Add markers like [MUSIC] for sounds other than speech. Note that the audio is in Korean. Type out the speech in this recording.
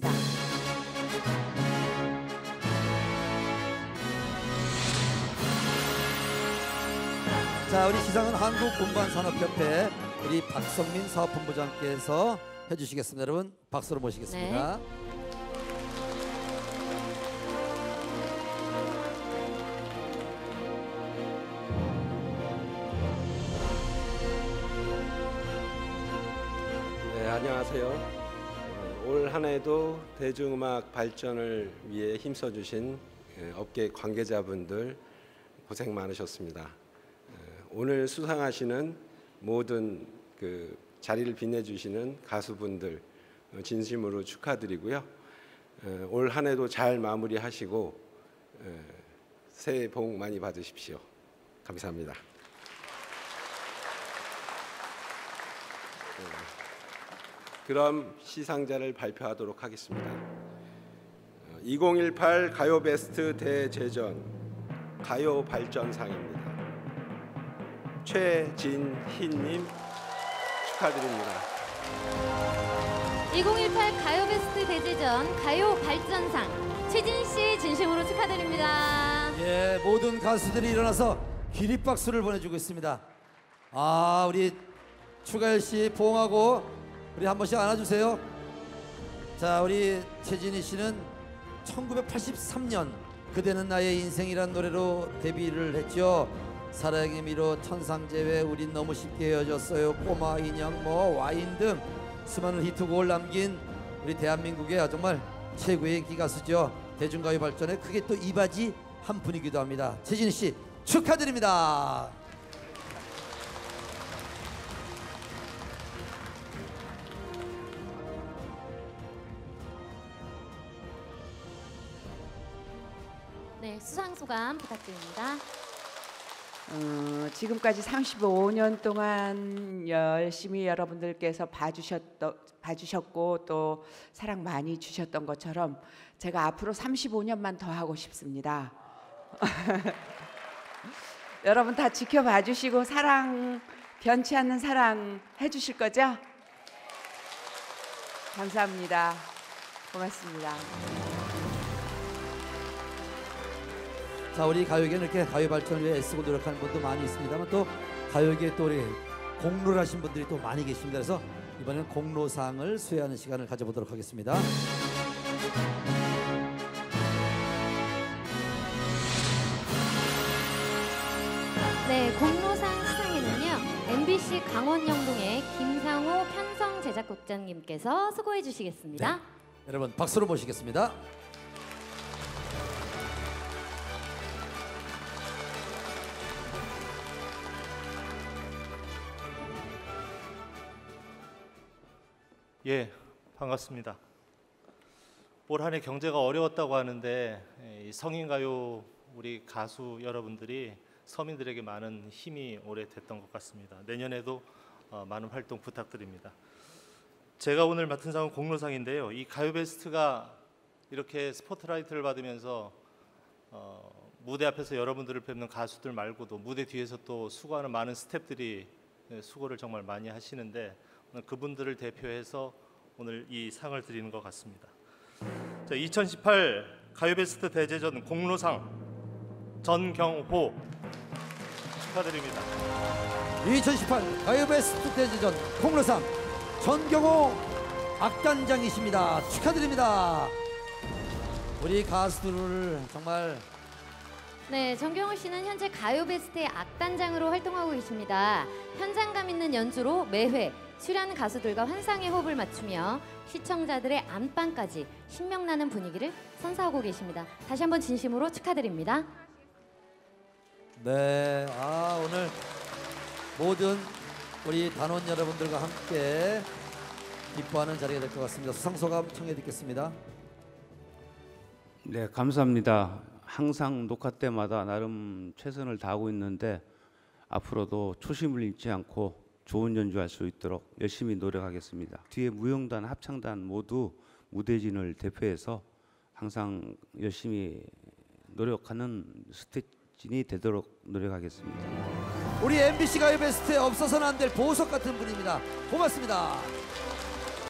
자, 우리 시상은 한국운반산업협회 우리 박성민 사업본부장께서 해주시겠습니다. 여러분 박수로 모시겠습니다. 네, 안녕하세요. 어, 올한 해도 대중음악 발전을 위해 힘써 주신 예, 업계 관계자분들 고생 많으셨습니다. 어, 오늘 수상하시는 모든 그 자리를 빛내주시는 가수분들 어, 진심으로 축하드리고요. 어, 올한 해도 잘 마무리하시고 어, 새해 복 많이 받으십시오. 감사합니다. 그럼 시상자를 발표하도록 하겠습니다. 어, 2018 가요 베스트 대제전 가요 발전상입니다. 최진희님 축하드립니다. 2018 가요 베스트 대제전 가요 발전상 최진 씨 진심으로 축하드립니다. 예, 모든 가수들이 일어나서 기립박수를 보내주고 있습니다. 아, 우리 추가열 씨 포옹하고 우리 한 번씩 안아주세요. 자, 우리 최진희 씨는 1983년 그대는 나의 인생이란 노래로 데뷔를 했죠. 사랑의 미로 천상재회 우린 너무 쉽게 헤어졌어요. 꼬마 인형 뭐 와인 등 수많은 히트곡을 남긴 우리 대한민국의 정말 최고의 인기 가수죠. 대중가요 발전에 크게 또 이바지 한 분이기도 합니다. 최진희 씨 축하드립니다. 네, 수상 소감 부탁드립니다. 어, 지금까지 35년 동안 열심히 여러분들께서 봐주셨던, 봐주셨고 또 사랑 많이 주셨던 것처럼 제가 앞으로 35년만 더 하고 싶습니다. [LAUGHS] 여러분 다 지켜봐 주시고 사랑 변치 않는 사랑 해주실 거죠? 감사합니다. 고맙습니다. 자 우리 가요계는 이렇게 가요 발전을 위해 애쓰고 노력하는 분도 많이 있습니다만 또 가요계에 또 우리 공로를 하신 분들이 또 많이 계십니다. 그래서 이번에는 공로상을 수여하는 시간을 가져보도록 하겠습니다. 네, 공로상 시상에는요. MBC 강원 영동의 김상호 편성 제작국장님께서 수고해 주시겠습니다. 여러분 박수로 모시겠습니다. 예, 반갑습니다. 올 한해 경제가 어려웠다고 하는데 예, 이 성인 가요 우리 가수 여러분들이 서민들에게 많은 힘이 올해 됐던 것 같습니다. 내년에도 어, 많은 활동 부탁드립니다. 제가 오늘 맡은 상은 공로상인데요. 이 가요 베스트가 이렇게 스포트라이트를 받으면서 어, 무대 앞에서 여러분들을 뵙는 가수들 말고도 무대 뒤에서 또 수고하는 많은 스태프들이 예, 수고를 정말 많이 하시는데 그분들을 대표해서 오늘 이 상을 드리는 것 같습니다. 자, 2018 가요베스트 대제전 공로상 전경호 축하드립니다. 2018 가요 베스트 대제전 공로상 전경호 악단장이십니다. 축하드립니다. 우리 가수들을 정말 네, 정경호 씨는 현재 가요 베스트의 악단장으로 활동하고 계십니다. 현장감 있는 연주로 매회 출연 가수들과 환상의 호흡을 맞추며 시청자들의 안방까지 신명나는 분위기를 선사하고 계십니다. 다시 한번 진심으로 축하드립니다. 네, 아 오늘 모든 우리 단원 여러분들과 함께 기뻐하는 자리가 될 것 같습니다. 수상 소감 청해 듣겠습니다. 네, 감사합니다. 항상 녹화 때마다 나름 최선을 다하고 있는데 앞으로도 초심을 잃지 않고 좋은 연주할 수 있도록 열심히 노력하겠습니다. 뒤에 무용단, 합창단 모두 무대진을 대표해서 항상 열심히 노력하는 스태진이 되도록 노력하겠습니다. 우리 MBC 가요 베스트에 없어서는 안 될 보석 같은 분입니다. 고맙습니다.